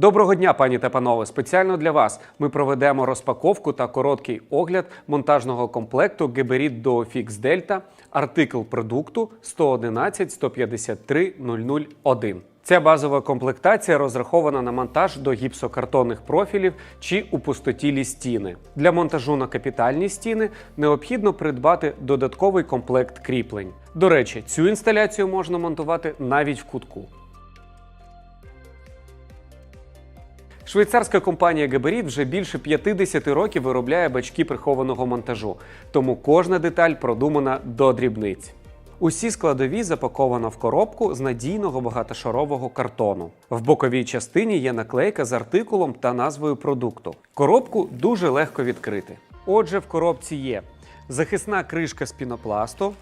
Доброго дня, пані та панове! Спеціально для вас ми проведемо розпаковку та короткий огляд монтажного комплекту Geberit Duo Fix Delta, артикл продукту 111 153 001. Ця базова комплектація розрахована на монтаж до гіпсокартонних профілів чи у пустотілі стіни. Для монтажу на капітальні стіни необхідно придбати додатковий комплект кріплень. До речі, цю інсталяцію можна монтувати навіть в кутку. Швейцарська компанія Geberit вже більше 50 років виробляє бачки прихованого монтажу, тому кожна деталь продумана до дрібниць. Усі складові запаковано в коробку з надійного багатошарового картону. В боковій частині є наклейка з артикулом та назвою продукту. Коробку дуже легко відкрити. Отже, в коробці є захисна кришка з пінопласту,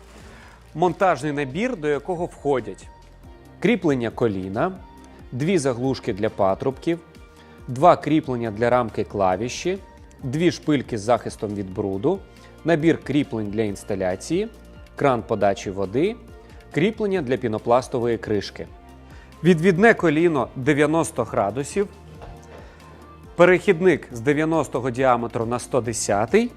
монтажний набір, до якого входять кріплення коліна, дві заглушки для патрубків, два кріплення для рамки клавіші, дві шпильки з захистом від бруду, набір кріплень для інсталяції, кран подачі води, кріплення для пінопластової кришки. Відвідне коліно 90 градусів, перехідник з 90 діаметру на 110,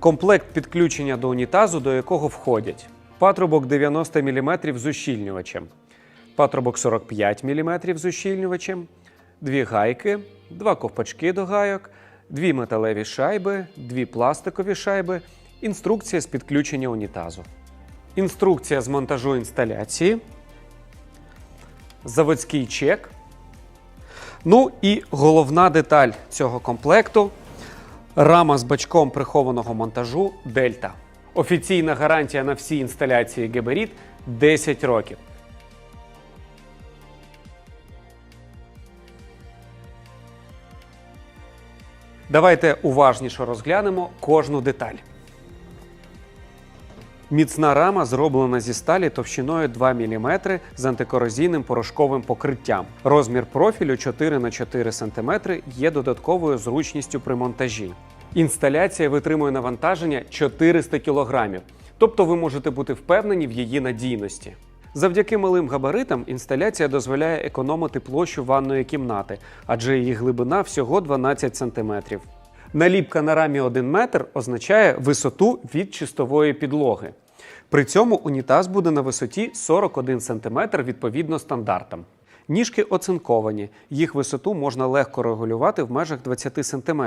комплект підключення до унітазу, до якого входять патрубок 90 мм з ущільнювачем, патрубок 45 мм з ущільнювачем, дві гайки, два ковпачки до гайок, дві металеві шайби, дві пластикові шайби, інструкція з підключення унітазу. Інструкція з монтажу інсталяції, заводський чек. Ну і головна деталь цього комплекту рама з бачком прихованого монтажу Дельта. Офіційна гарантія на всі інсталяції Geberit 10 років. Давайте уважніше розглянемо кожну деталь. Міцна рама зроблена зі сталі товщиною 2 мм з антикорозійним порошковим покриттям. Розмір профілю 4 на 4 см є додатковою зручністю при монтажі. Інсталяція витримує навантаження 400 кг, тобто ви можете бути впевнені в її надійності. Завдяки малим габаритам інсталяція дозволяє економити площу ванної кімнати, адже її глибина всього 12 см. Наліпка на рамі 1 метр означає висоту від чистової підлоги. При цьому унітаз буде на висоті 41 см відповідно стандартам. Ніжки оцинковані, їх висоту можна легко регулювати в межах 20 см,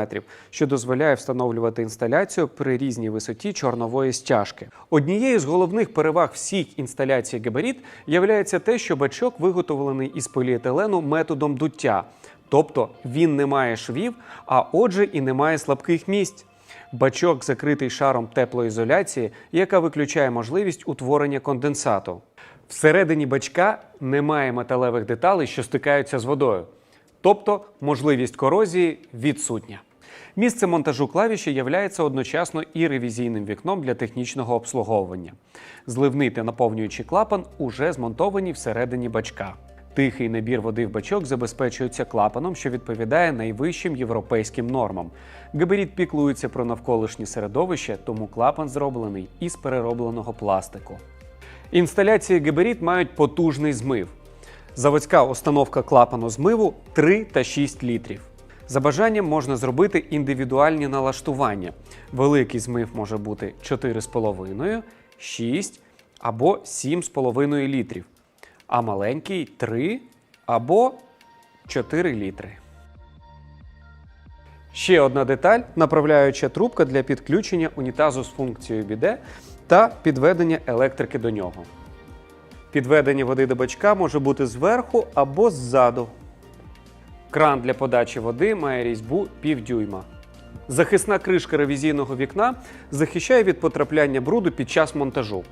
що дозволяє встановлювати інсталяцію при різній висоті чорнової стяжки. Однією з головних переваг всіх інсталяцій Geberit являється те, що бачок виготовлений із поліетилену методом дуття, тобто він не має швів, а отже і не має слабких місць. Бачок закритий шаром теплоізоляції, яка виключає можливість утворення конденсату. Всередині бачка немає металевих деталей, що стикаються з водою, тобто можливість корозії відсутня. Місце монтажу клавіші являється одночасно і ревізійним вікном для технічного обслуговування. Зливний та наповнюючий клапан уже змонтовані всередині бачка. Тихий набір води в бачок забезпечується клапаном, що відповідає найвищим європейським нормам. Габаріт піклується про навколишнє середовище, тому клапан зроблений із переробленого пластику. Інсталяції Geberit мають потужний змив. Заводська установка клапану змиву 3 та 6 літрів. За бажанням можна зробити індивідуальні налаштування. Великий змив може бути 4,5, 6 або 7,5 літрів, а маленький 3 або 4 літри. Ще одна деталь направляюча трубка для підключення унітазу з функцією біде та підведення електрики до нього. Підведення води до бачка може бути зверху або ззаду. Кран для подачі води має різьбу півдюйма. Захисна кришка ревізійного вікна захищає від потрапляння бруду під час монтажу.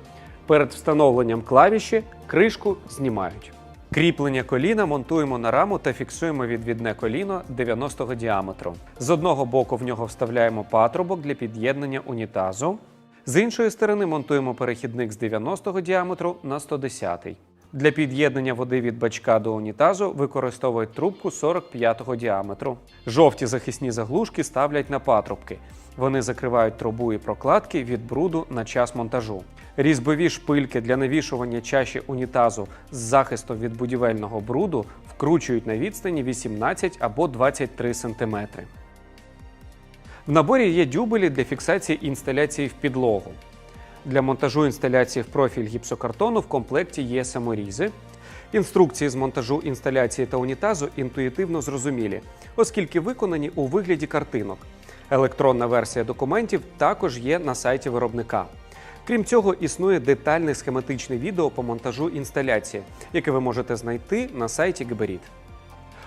Перед встановленням клавіші кришку знімають. Кріплення коліна монтуємо на раму та фіксуємо відвідне коліно 90-го діаметру. З одного боку в нього вставляємо патрубок для під'єднання унітазу. З іншої сторони монтуємо перехідник з 90 діаметру на 110-й. Для під'єднання води від бачка до унітазу використовують трубку 45-го діаметру. Жовті захисні заглушки ставлять на патрубки. Вони закривають трубу і прокладки від бруду на час монтажу. Різьбові шпильки для навішування чаші унітазу з захистом від будівельного бруду вкручують на відстані 18 або 23 см. В наборі є дюбелі для фіксації інсталяції в підлогу. Для монтажу інсталяції в профіль гіпсокартону в комплекті є саморізи. Інструкції з монтажу інсталяції та унітазу інтуїтивно зрозумілі, оскільки виконані у вигляді картинок. Електронна версія документів також є на сайті виробника. Крім цього, існує детальне схематичне відео по монтажу інсталяції, яке ви можете знайти на сайті Габаріт.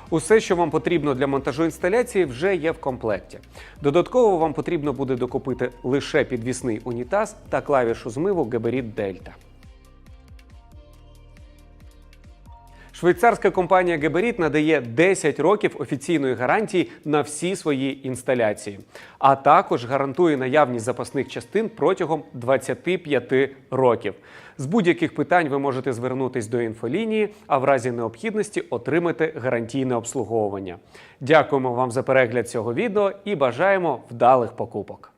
Усе, що вам потрібно для монтажу інсталяції, вже є в комплекті. Додатково вам потрібно буде докупити лише підвісний унітаз та клавішу змиву Geberit Delta. Швейцарська компанія Geberit надає 10 років офіційної гарантії на всі свої інсталяції, а також гарантує наявність запасних частин протягом 25 років. З будь-яких питань ви можете звернутись до інфолінії, а в разі необхідності отримати гарантійне обслуговування. Дякуємо вам за перегляд цього відео і бажаємо вдалих покупок.